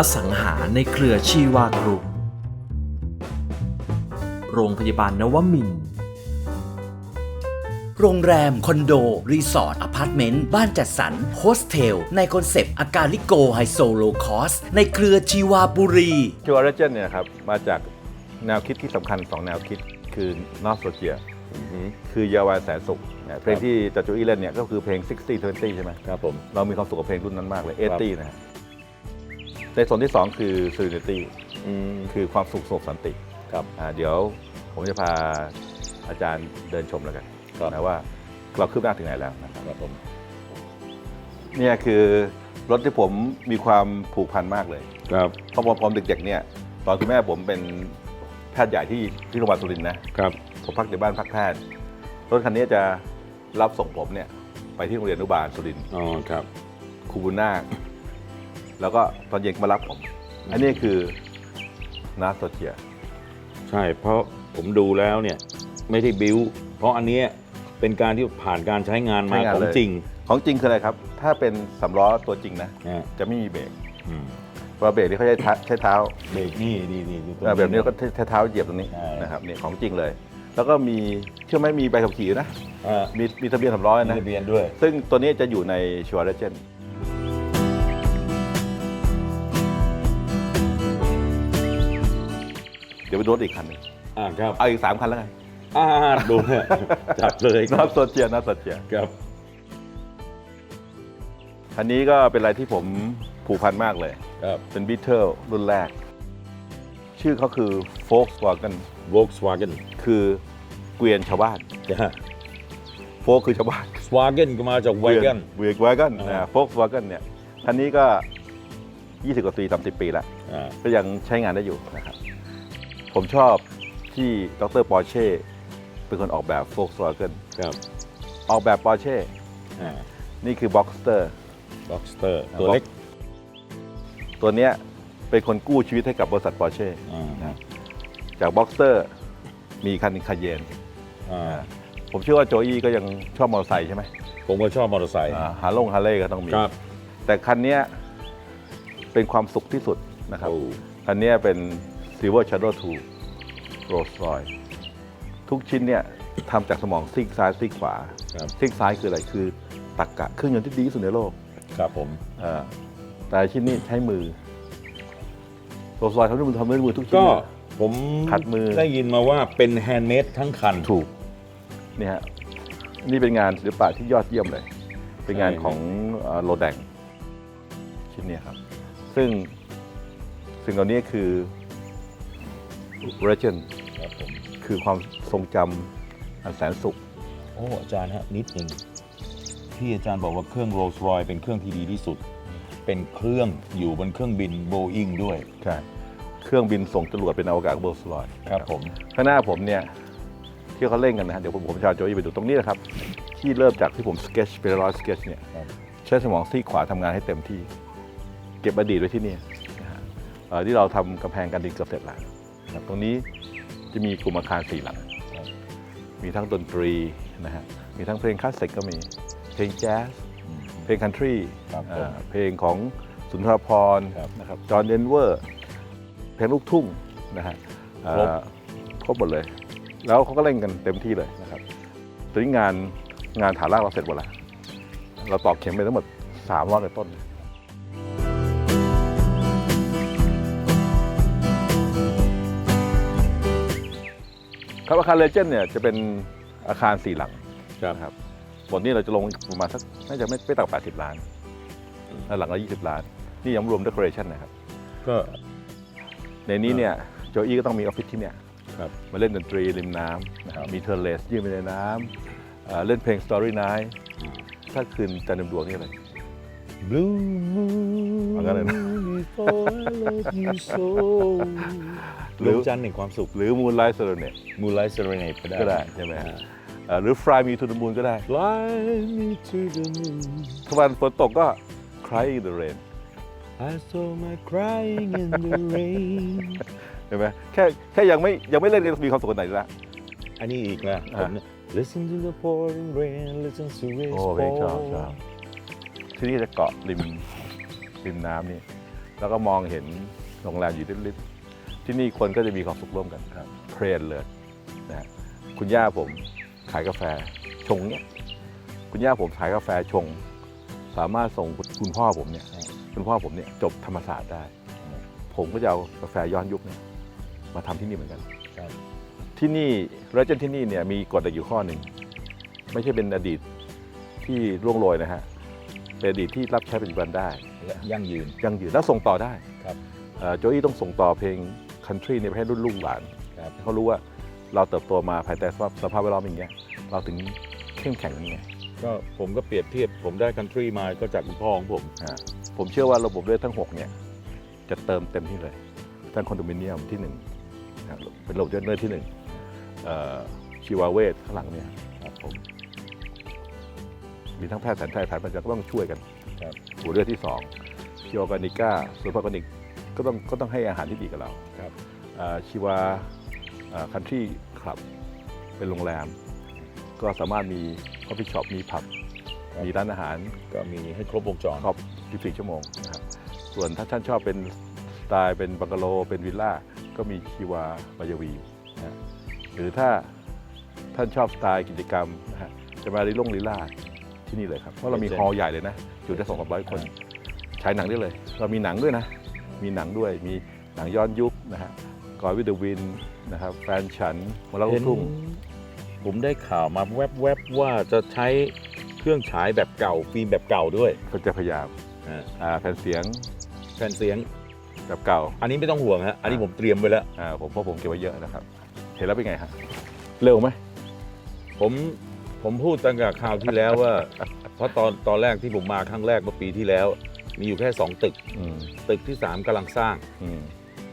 อสังหาในเครือชีวากรุ๊ปโรงพยาบาลนวมินทร์โรงแรม คอนโด รีสอร์ทอพาร์ตเมนต์ บ้านจัดสรรโฮสเทล ในคอนเซปต์ อากาลิโกไฮโซโลคอส ในเครือชีวาบุรีจูออร์เจนเนี่ยครับ มาจากแนวคิดที่สำคัญ 2 แนวคิดคือนอสโ a เจียคือเยาวาแสนสุขนะเพลงที่จัจูอี้เล่นเนี่ยก็คือเพลง 60 20 ใช่ไหมครับผมเรามีความสุขกับเพลงรุ่นนั้นมากเลยครับ80นะฮะ ในส่วนที่ 2 คือ serenity อืมคือความสุขสงบสันติครับอ่าเดี๋ยวผมจะพาอาจารย์เดินชมแล้วกันครับนะว่าเราคืบหน้าถึงไหนแล้วนะครับครับผมเนี่ยคือรถที่ผมมีความผูกพันมากเลยครับเพราะผมผมเด็กๆเนี่ยตอนคุณแม่ผมเป็นแพทย์ใหญ่ที่ที่โรงพยาบาลสุรินทร์นะครับผมพักในบ้านพักแพทย์รถคันนี้จะรับส่งผมเนี่ยไปที่โรงเรียนอนุบาลสุรินทร์อ๋อครับครูบุญนาค แล้วก็ตอนเย็นก็มารับผม อันนี้คือนาโซเชียใช่เพราะผมดูแล้วเนี่ยไม่ได้บิวเพราะอันเนี้ยเป็นการที่ผ่านการใช้งานมาของจริง ของจริงคืออะไรครับ ถ้าเป็นสำล้อตัวจริงนะนะจะไม่มีเบรกอืมเพราะเบรกที่เขาใช้เท้าใช้เท้าเบรกนี่นี่นี่ดูตรงเอ่อแบบนี้ก็ใช้เท้าเหยียบตรงนี้ใช่นะครับเนี่ยของจริงเลย แล้วก็มีเชื่อไหมมีใบขับขี่นะอ่ามีมีทะเบียนสำล้อมีนะทะเบียนด้วย ซึ่งตัวนี้จะอยู่ในชัวร์เรเจนเดี๋ ยวไปดูรถอีกคันหนึงอ่าครับเอาอีกสามคันแล้วกันอ่าดูเนี่ยจับเลยคน่ารับสนเจียน่าสนเจียครับคันนี้ก็เป็นอะไรที่ผมผูกพันมากเลย ครับเป็นบีเทิลรุ่นแรก ชื่อเขาคือ Volkswagen Volkswagen คือเกวียนชาวบ้านนะฮะโฟกคือชาวบ้าน Wagen ก็มาจาก Wagon เวียกวากันอ่านะโฟกวากันเนี่ยคันนี้ก็ 20 กว่าปี30 ปีแล้ว อ่าก็ยังใช้งานได้อยู่นะครับ ผมชอบที่ดรปอร์เช่เป็นคนออกแบบ Volkswagen ครับออกแบบปอร์เช่อ่านี่คือ Boxster Boxster อ่าตัวเล็กตัวเนี้ยเป็นคนกู้ชีวิตให้กับบริษัทปอร์เช่อ่าจาก Boxster มีคันหนึงคาเยนอ่าผมเชื่อว่าโจอี้ก็ยังชอบมอเตอร์ไซค์ใช่ไหมผมก็ชอบมอเตอร์ไซค์ฮาร์ลงฮาร์เลย์ก็ต้องมี ครับแต่คันเนี้ยเป็นความสุขที่สุดนะครับ โอ้คันเนี้ยเป็น Silver Shadow 2 Rolls Royce ทุกชิ้นเนี่ยทำจากสมองซีกซ้ายซีกขวาครับซีกซ้ายคืออะไรคือตักกะเครื่องยนต์ที่ดีที่สุดในโลกครับผมเอ่อแต่ชิ้นนี้ใช้มือ Rolls Royce ทำด้วยมือทำด้วยมือทุกชิ้น ก็เลยผมขัดมือ ได้ยินมาว่าเป็นแฮนด์เมดทั้งคัน ถูกนี่ฮะนี่เป็นงานศิลปะที่ยอดเยี่ยมเลย เป็นงานใช่ของโรแดงชิ้นเนี้ยครับ ซึ่งสิ่งเหล่านี้คือ legend ครับผมคือความทรงจำอันแสนสุข โอ้อาจารย์ฮะนิดหนึ่งที่อาจารย์บอกว่าเครื่อง Rolls Royce เป็นเครื่องที่ดีที่สุด เป็นเครื่องอยู่บนเครื่องบิน Boeing ด้วย ใช่ เครื่องบินส่งจรวดเป็นอวกาศเบอร์สลอยครับผม ข้างหน้าผมเนี่ย ที่เขาเล่นกันนะฮะเดี๋ยวผมผมชาวโจยไปดูตรงนี้นะครับ ที่เริ่มจากที่ผมสเกจเป็นร้อยสเกจเนี่ยครับ ใช้สมองซีกขวาทำงานให้เต็มที่ เก็บอดีตไว้ที่นี่นะฮะเอ่อที่เราทำกำแพงกันดินเกือบเสร็จแล้ว นะครับตรงนี้จะมีกลุ่มอาคารสี่หลังครับมีทั้งดนตรีนะฮะมีทั้งเพลงคลาสสิกก็มีเพลงแจ๊สอืมเพลงคันทรีครับผมเอ่อเพลงของสุนทรภรณ์ครับนะครับจอห์นเดนเวอร์ เพลงลูกทุ่งนะฮะเอ่อครบครบหมดเลย แล้วเขาก็เล่นกันเต็มที่เลยนะครับตอนนี้งานงานฐานรากเราเสร็จหมดแล้วเราตอกเข็มไปทั้งหมด3รอบในต้น ครับอาคารเลเจนด์เนี่ยจะเป็นอาคารสี่หลังครับนะครับบนนี้เราจะลงประมาณสักน่าจะไม่ไม่ต่ำกว่า80 ล้านแล้วหลังละ20 ล้าน นี่ยังไม่รวม decoration นะครับ ก็ ในนี้เนี่ยโจอี้ก็ต้องมีออฟฟิศที่เนี่ยครับมาเล่นดนตรีริมน้ำนะครับมีเทอร์เลสยืนไปในน้ำเอ่อเล่นเพลง Story Night ถ้าคืนจันทร์เต็มดวงนี่อะไร Blue moon เอางั้นเลยนะ before I love you so หรือดวงจันทร์แห่งความสุขหรือ Moonlight Serenade Moonlight Serenade ก็ได้ก็ได้ใช่ไหมฮะเอ่อหรือ Fly Me to the Moon ก็ได้ Fly me to the moon ถ้าวันฝนตกก็ Cry in the Rain I saw my crying in the rain เห็นไหมแค่แค่ยังไม่ยังไม่เล่นก็มีความสุขขนาดไหนละอันนี้อีกนะผอะมเนี่ย Listen to the pouring rain listen to it โอ้เพลงชอบชอบที่นี่จะเกาะริมริมน้ำนี่ แล้วก็มองเห็นโรงแรมอยู่ริบๆ ที่นี่คนก็จะมีความสุขร่วมกันครับเพลนเลยนะฮะคุณย่าผมขายกาแฟชงเนี่ยคุณย่าผมขายกาแฟชง สามารถส่งคุณพ่อผมเนี่ยคุณพ่อผมเนี่ยจบธรรมศาสตร์ได้ ผมก็จะเอากาแฟย้อนยุคเนี่ยมาทำที่นี่เหมือนกันครับที่นี่เรเจนที่นี่เนี่ยมีกฎอยู่ข้อหนึ่งไม่ใช่เป็นอดีตที่ร่วงโรยนะฮะเป็นอดีตที่รับใช้ปัจจุบันได้และยั่งยืนยังยืนแล้วส่งต่อได้ครับเอ่อโจอี้ต้องส่งต่อเพลง country เนี่ยไปให้รุ่นลูกหลานครับให้เขารู้ว่าเราเติบโตมาภายใต้สภาพสภาพแวดล้อมอย่างเงี้ยเราถึงเข้มแข็งอย่างเงี้ยก็ผมก็เปรียบเทียบผมได้คันทรีมาก็จากคุณพ่อของผมอ่าผมเชื่อว่าระบบเลือดทั้ง 6 เนี่ย จะเติมเต็มที่เลยทั้งคอนโดมิเนียมที่1นะครับเป็นระบบเลือดเลือดที่1เอ่อชีวาเวทข้างหลังเนี่ยครับผมมีทั้งแพทย์แผนไทยแผนปัจจุบันก็ต้องช่วยกันครับหัวเลือดที่2ชีวออร์แกนิก้าส่วนออร์แกนิก ก็ต้องก็ต้องให้อาหารที่ดีกับเราครับอ่าชีวาคันทรีคลับเป็นโรงแรม ก็สามารถมีคอฟฟี่ช็อปมีผับครับมีร้านอาหารก็มีให้ครบวงจรครอบ24ชั่วโมงนะครับส่วนถ้าท่านชอบเป็นสไตล์เป็นบังกะโล เป็นวิลล่าก็มีชีวามายาวีนะฮะหรือถ้าท่านชอบสไตล์กิจกรรมนะฮะจะมาริลงลิล่าที่นี่เลยครับ เพราะเรามีเจ๋งฮอลล์ใหญ่เลยนะ อยู่ได้สองร้อยคนฉายหนังได้เลย เรามีหนังด้วยนะ มีหนังด้วย มีหนังย้อนยุคนะฮะกอยวิดวินนะครับแฟนฉันมาแล้วลูเห็กนทุ่งผมได้ข่าวมาแวบๆว่าจะใช้เครื่องฉายแบบเก่าฟิล์มแบบเก่าด้วยก็จะพยายามอ่าอ่าแผ่นเสียงแผ่นเสียงแบบเก่า อันนี้ไม่ต้องห่วงฮะอันนี้ผมเตรียมไว้แล้วอ่าผมเพราะผมเก็บไว้เยอะนะครับ เห็นแล้วเป็นไงฮะเร็วไหมผมผมพูดตั้งแต่คราวที่แล้วว่า เพราะตอนตอนแรกที่ผมมาครั้งแรกเมื่อปีที่แล้ว มีอยู่แค่2ตึก อืมตึกที่3กำลังสร้าง อืม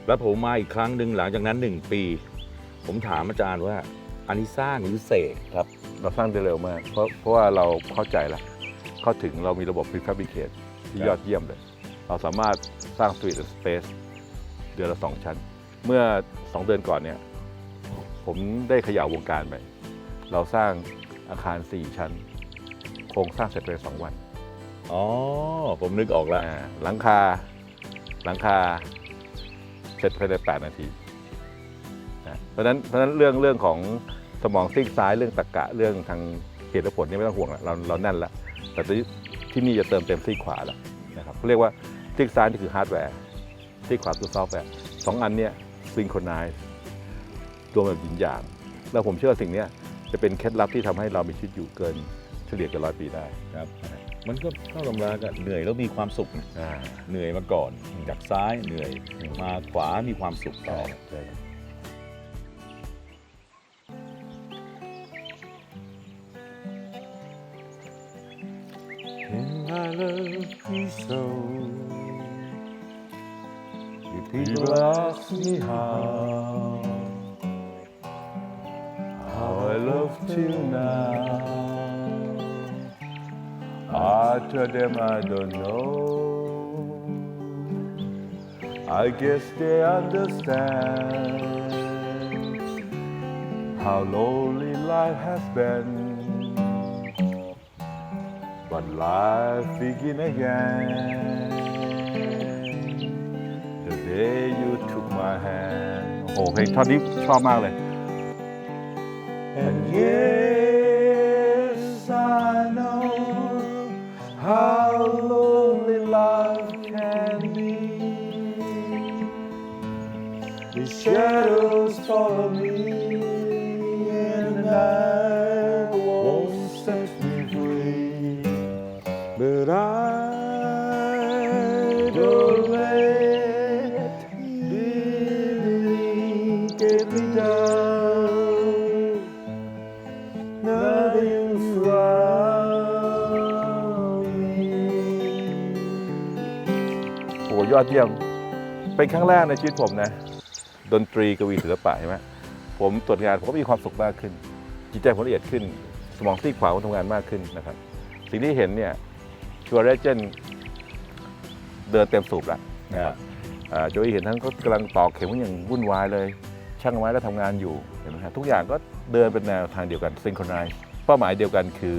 แล้วผมมาอีกครั้งหนึ่งหลังจากนั้น1ปี ผมถามอาจารย์ว่า อันนี้สร้างหรือเสกครับ เราสร้างได้เร็วมาก เพราะเพราะว่าเราเข้าใจแล้วเข้าถึงเรามีระบบ prefabricate ที่ครับ ยอดเยี่ยมเลย เราสามารถสร้าง Street and Space เดือนละ2ชั้น เมื่อ2เดือนก่อนเนี่ย ผมได้เขย่าวงการไป เราสร้างอาคาร 4 ชั้น โครงสร้างเสร็จภายใน2วัน อ๋อ ผมนึกออกแล้ว อ่าหลังคา หลังคา เสร็จภายใน8นาทีนะเพราะฉะนั้นเพราะฉะนั้นเรื่องเรื่องของสมองซีกซ้ายเรื่องตรรกะเรื่องทางเหตุและผลนี่ไม่ต้องห่วงละเราเราแน่นละแต่ที่ที่นี่จะเติมเต็มซีกขวาแล้วนะครับเขาเรียกว่าซีกซ้ายนี่คือฮาร์ดแวร์ซีกขวาคือซอฟต์แวร์สองอันเนี้ยซิงโครไนซ์รวมแบบหยินหยาง แล้วผมเชื่อว่าสิ่งเนี้ยจะเป็นเคล็ดลับที่ทำให้เรามีชีวิตอยู่เกินเฉลี่ยเกินร้อยปีได้ครับ มันก็เข้าตำรากันเหนื่อยแล้วมีความสุขนะอ่า เหนื่อยมาก่อนจากซ้ายเหนื่อยอืมมาขวามีความสุขต่ใช่อใช่ I tell them I don't know. I guess they understand how lonely life has been. But life begin again the day you took my hand โอ้เพลงท่อนนี้ชอบมากเลย and yes I know how lonely life can be. The shadows follow me โอ้ยอดเยี่ยม เป็นครั้งแรกในชีวิตผมนะ ดนตรีกวีศิลปะใช่ไหมผมตรวจงานผมก็มีความสุขมากขึ้น จิตใจผมละเอียดขึ้น สมองซีกขวาผมทำงานมากขึ้นนะครับ สิ่งที่เห็นเนี่ยชัวร์เรเจนเดินเต็มสูบแล้วนะครับอ่าโจยเห็นทั้งเขากำลังตอกเข็มอย่างวุ่นวายเลย ช่างไม้ก็ทำงานอยู่เห็นไหมฮะทุกอย่างก็เดินเป็นแนวทางเดียวกันซิงโครไนซ์เป้าหมายเดียวกันคือ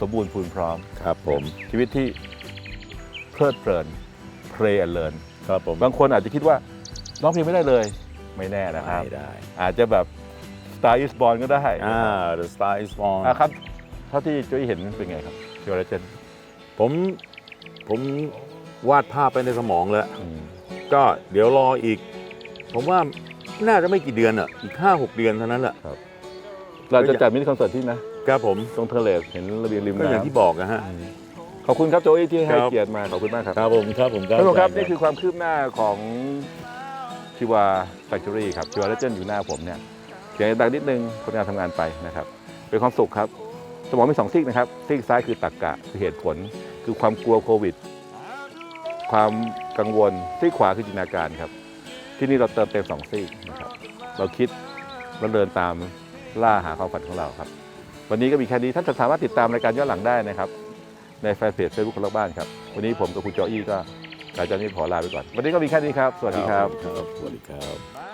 สมบูรณ์พูนพร้อม ครับผมชีวิตที่เพลิดเพลิน play and learn ครับผมบางคนอาจจะคิดว่าร้องเพลงไม่ได้เลย ไม่แน่นะครับ ไม่ได้อาจจะแบบ Star is born ก็ได้อ่า The Star is born อ่าครับเท่าที่จุ้ยเห็นเป็นไงครับชิวาเลเจนผมผมวาดภาพไปในสมองแล้ว ก็เดี๋ยวรออีก ผมว่าน่าจะไม่กี่เดือนอะ อีก 5-6 เดือนเท่านั้นแหละเราจะจัดมินิคอนเสิร์ตที่นะครับผม ตรงเทเลสเห็นระเบียงริมก็อย่างน้ำที่บอกนะฮะ ขอบคุณครับโจอี้ที่ให้ครับ เกียรติมาขอบคุณมากครับครับผมครับผมท่านผู้ชมครับนี่คือความคืบหน้าของชิวาแฟคทอรี่ครับชิวาเลเจนอยู่หน้าผมเนี่ยเสียงดังนิดนึงคนงานทำงานไปนะครับเป็นความสุขครับ สมองมีสองซีกนะครับซีกซ้ายคือตรรกะคือเหตุผล คือความกลัวโควิด ความกังวลซีกขวาคือจินตนาการครับ ที่นี่เราเติมเต็มสองซีกนะครับ เราคิดเราเดินตามล่าหาความฝันของเราครับ วันนี้ก็มีแค่นี้ท่านจะสามารถติดตามรายการย้อนหลังได้นะครับ ในแฟนเพจเฟซบุ๊กคนรักบ้านครับ วันนี้ผมกับคุณจอี้ก็อาจารย์นี่ขอลาไปก่อน วันนี้ก็มีแค่นี้ครับ สวัสดีครับ ครับ สวัสดีครับ